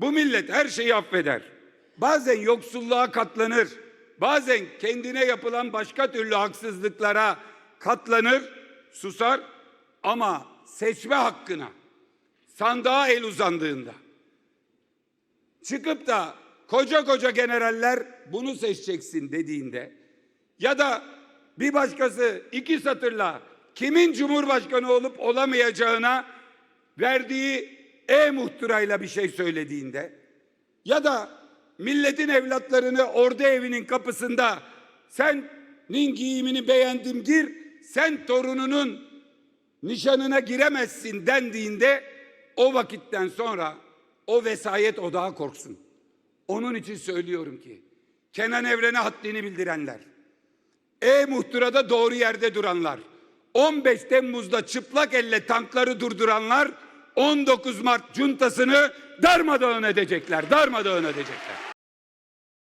Bu millet her şeyi affeder. Bazen yoksulluğa katlanır. Bazen kendine yapılan başka türlü haksızlıklara katlanır, susar ama seçme hakkına sandığa el uzandığında çıkıp da koca koca generaller bunu seçeceksin dediğinde ya da bir başkası iki satırla kimin cumhurbaşkanı olup olamayacağına verdiği e-muhtırayla bir şey söylediğinde ya da milletin evlatlarını ordu evinin kapısında senin giyimini beğendim gir sen torununun nişanına giremezsin dendiğinde o vakitten sonra o vesayet odağı korksun. Onun için söylüyorum ki Kenan Evren'e haddini bildirenler, e-muhtırada doğru yerde duranlar, 15 Temmuz'da çıplak elle tankları durduranlar 19 Mart cuntasını darmadağın edecekler, darmadağın edecekler.